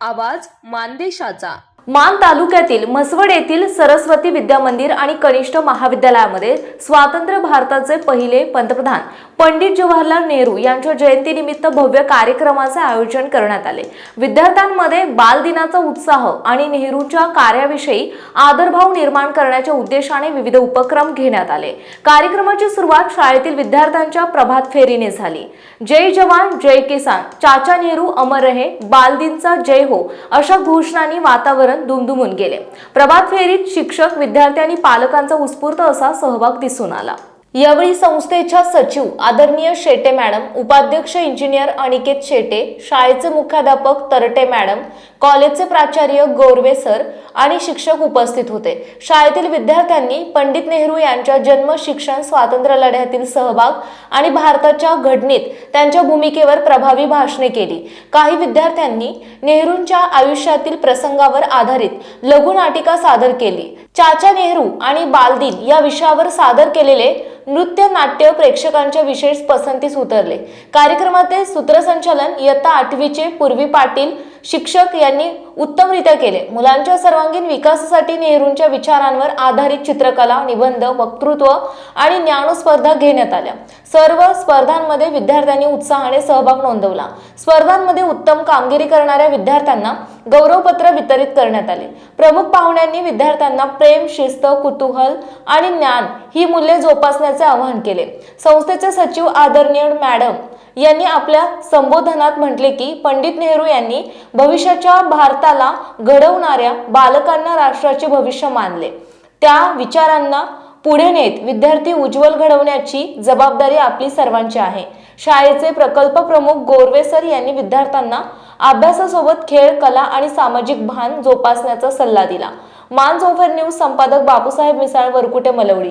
आवाज मानदेशाचा. मान तालुक्यातील म्हसवड येथील सरस्वती विद्या मंदिर आणि कनिष्ठ महाविद्यालयामध्ये स्वातंत्र्य भारताचे पहिले पंतप्रधान पंडित जवाहरलाल नेहरू यांच्या जयंतीनिमित्त भव्य कार्यक्रमाचे आयोजन करण्यात आले. विद्यार्थ्यांमध्ये बालदिनाचा उत्साह आणि नेहरूच्या कार्याविषयी आदरभाव निर्माण करण्याच्या उद्देशाने विविध उपक्रम घेण्यात आले. कार्यक्रमाची सुरुवात शाळेतील विद्यार्थ्यांच्या प्रभात फेरीने झाली. जय जवान जय किसान चाचा नेहरू अमर रहे बालदिनचा जय हो अशा घोषणांनी वातावरण दुमदुमून गेले. प्रभात फेरीत शिक्षक विद्यार्थी आणि पालकांचा उत्स्फूर्त असा सहभाग दिसून आला. यावेळी संस्थेच्या सचिव आदरणीय शेटे मॅडम उपाध्यक्ष इंजिनियर अनिकेत शेटे शाळेचे मुख्याध्यापक तरटे मॅडम कॉलेजचे प्राचार्य गोरवे सर आणि शिक्षक उपस्थित होते. शाळेतील विद्यार्थ्यांनी पंडित नेहरू यांच्या जन्म शिक्षण स्वातंत्र्य लढ्यातील सहभाग आणि भारताच्या घडणीत त्यांच्या भूमिकेवर प्रभावी भाषणे केली. काही विद्यार्थ्यांनी नेहरूंच्या आयुष्यातील प्रसंगावर आधारित लघुनाटिका सादर केली. चाचा नेहरू आणि बालदिन या विषयावर सादर केलेले नृत्य नाट्य प्रेक्षकांच्या विशेष पसंतीस उतरले. कार्यक्रमाचे सूत्रसंचालन इयत्ता आठवीचे पूर्वी पाटील शिक्षक यांनी उत्तमरित्या केले. मुलांच्या सर्वांगीण विकासासाठी नेहरूंच्या विचारांवर आधारित चित्रकला निबंध वक्तृत्व आणि ज्ञानस्पर्धा घेण्यात आल्या. सर्व स्पर्धांमध्ये विद्यार्थ्यांनी उत्साहाने सहभाग नोंदवला. स्पर्धांमध्ये उत्तम कामगिरी करणाऱ्या विद्यार्थ्यांना गौरवपत्र वितरित करण्यात आले. प्रमुख पाहुण्यांनी विद्यार्थ्यांना प्रेम शिस्त कुतूहल आणि ज्ञान ही मूल्ये जोपासण्याचे आवाहन केले. संस्थेचे सचिव आदरणीय मॅडम यांनी आपल्या संबोधनात म्हटले की पंडित नेहरू यांनी भविष्याच्या भारताला घडवणाऱ्या बालकांना राष्ट्राचे भविष्य मानले. त्या विचारांना पुढे नेत विद्यार्थी उज्ज्वल घडवण्याची जबाबदारी आपली सर्वांची आहे. शाळेचे प्रकल्प प्रमुख गोरवे सर यांनी विद्यार्थ्यांना अभ्यासासोबत खेळ कला आणि सामाजिक भान जोपासण्याचा सल्ला दिला. मान ओव्हर न्यूज संपादक बापूसाहेब मिसाळ वरकुटे मलवडी.